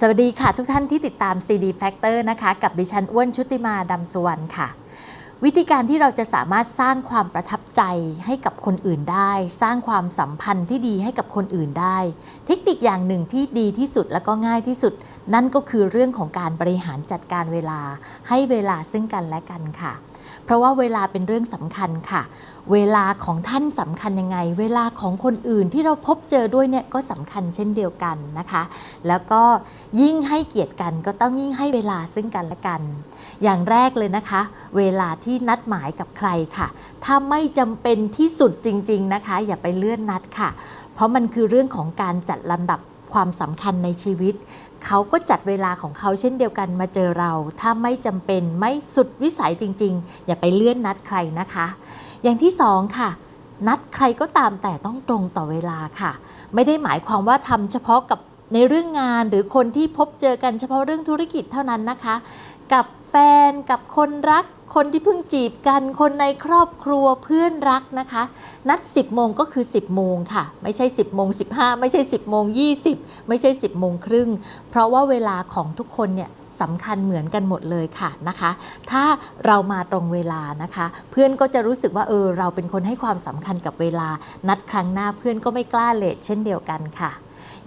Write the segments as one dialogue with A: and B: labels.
A: สวัสดีค่ะทุกท่านที่ติดตาม CD Factor นะคะ กับดิฉันอ้วนชุติมาดำสุวรรณค่ะ วิธีการที่เราจะสามารถสร้างความประทับใจให้กับคนอื่นได้ สร้างความสัมพันธ์ที่ดีให้กับคนอื่นได้ เทคนิคอย่างหนึ่งที่ดีที่สุดและก็ง่ายที่สุด นั่นก็คือเรื่องของการบริหารจัดการเวลา ให้เวลาซึ่งกันและกันค่ะ เพราะว่าเวลาเป็นเรื่องสำคัญค่ะ เวลาของท่านสำคัญยังไง เวลาของคนอื่นที่เราพบเจอด้วยเนี่ยก็สำคัญเช่นเดียวกันนะคะ แล้วก็ยิ่งให้เกียรติกันก็ต้องยิ่งให้เวลาซึ่งกันและกัน อย่างแรกเลยนะคะ เวลาที่นัดหมายกับใครค่ะ ถ้าไม่จำเป็นที่สุดจริง ๆนะคะ อย่าไปเลื่อนนัดค่ะ เพราะมันคือเรื่องของการจัดลำดับความสำคัญในชีวิต เขาก็จัดเวลาของเขาเช่นเดียวกันมาเจอเรา ถ้าไม่จำเป็นไม่สุดวิสัยจริง ๆ อย่าไปเลื่อนนัดใครนะคะ อย่างที่สองค่ะนัดใครก็ตามแต่ต้องตรงต่อเวลาค่ะ ไม่ได้หมายความว่าทำเฉพาะกับ ในเรื่องงานหรือคนที่พบเจอกันเฉพาะเรื่องธุรกิจเท่านั้นนะคะ กับแฟนกับคนรัก คนที่เพิ่งจีบกัน คนในครอบครัวเพื่อนรักนะคะ นัด 10 โมงก็คือ 10 โมงค่ะ ไม่ใช่ 10 โมง 15 ไม่ใช่ 10 โมง 20 ไม่ใช่ 10 โมงครึ่ง เพราะว่าเวลาของทุกคนเนี่ยสำคัญเหมือนกันหมดเลยค่ะนะคะ ถ้าเรามาตรงเวลานะคะ เพื่อนก็จะรู้สึกว่าเออเราเป็นคนให้ความสำคัญกับเวลา นัดครั้งหน้าเพื่อนก็ไม่กล้าเลทเช่นเดียวกันค่ะ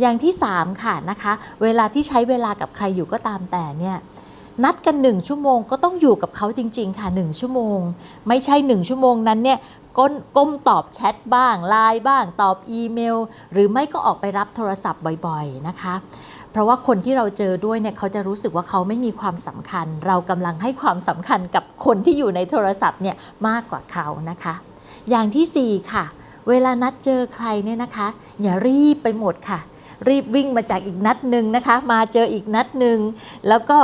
A: อย่างที่ 3 ค่ะนะคะ เวลาที่ใช้เวลากับใครอยู่ก็ตามแต่เนี่ยนัดกัน 1 ชั่วโมงก็ต้องอยู่กับเขาจริง ๆ ค่ะ 1 ชั่วโมง ไม่ใช่ 1 ชั่วโมงนั้นเนี่ยก้นก้มตอบแชทบ้างไลน์บ้าง ตอบอีเมล หรือไม่ก็ออกไปรับโทรศัพท์บ่อยๆนะคะ เพราะว่าคนที่เราเจอด้วยเนี่ยเขาจะรู้สึกว่าเขาไม่มีความสำคัญ เรากำลังให้ความสำคัญกับคนที่อยู่ในโทรศัพท์เนี่ยมากกว่าเขานะคะ อย่างทีสี่4 ค่ะ เวลานัดเจอใครเนี่ยนะคะ อย่ารีบไปหมดค่ะ รีบวิ่งมาจากอีกนัดหนึ่งนะคะ มาเจออีกนัดหนึ่งแล้วก็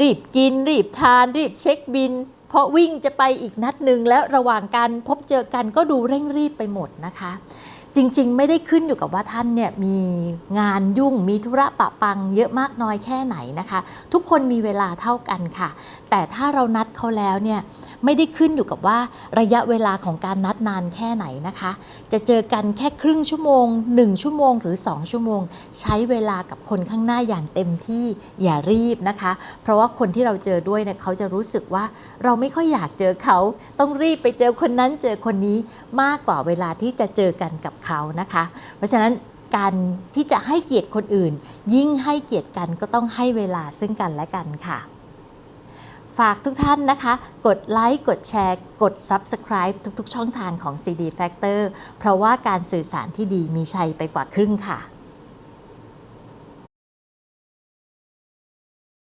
A: รีบกิน รีบทาน รีบเช็คบินเพราะวิ่งจะไปอีกนัดหนึ่งแล้วระหว่างการพบเจอกันก็ดูเร่งรีบไปหมดนะคะ จริง ๆ ไม่ได้ขึ้นอยู่กับว่าท่านเนี่ยมีงานยุ่งมีธุระปะปังเยอะมากน้อยแค่ไหนนะคะ ทุกคนมีเวลาเท่ากันค่ะ แต่ถ้าเรานัดเขาแล้วเนี่ยไม่ได้ขึ้นอยู่กับว่าระยะเวลาของการนัดนานแค่ไหนนะคะ จะเจอกันแค่ครึ่งชั่วโมง 1 ชั่วโมง หรือ 2 ชั่วโมง ใช้เวลากับคนข้างหน้าอย่างเต็มที่อย่ารีบนะคะ เพราะว่าคนที่เราเจอด้วยเนี่ยเขาจะรู้สึกว่าเราไม่ค่อยอยากเจอเขา ต้องรีบไปเจอคนนั้นเจอคนนี้มากกว่าเวลาที่จะเจอกันกับเขานะคะ เพราะฉะนั้นการที่จะให้เกียรติคนอื่น ยิ่งให้เกียรติกันก็ต้องให้เวลาซึ่งกันและกันค่ะ ฝากทุกท่านนะคะ กดไลค์กดแชร์กด Subscribe ทุกๆ ช่องทางของ CD Factor เพราะว่าการสื่อสารที่ดีมีชัยไปกว่าครึ่งค่ะ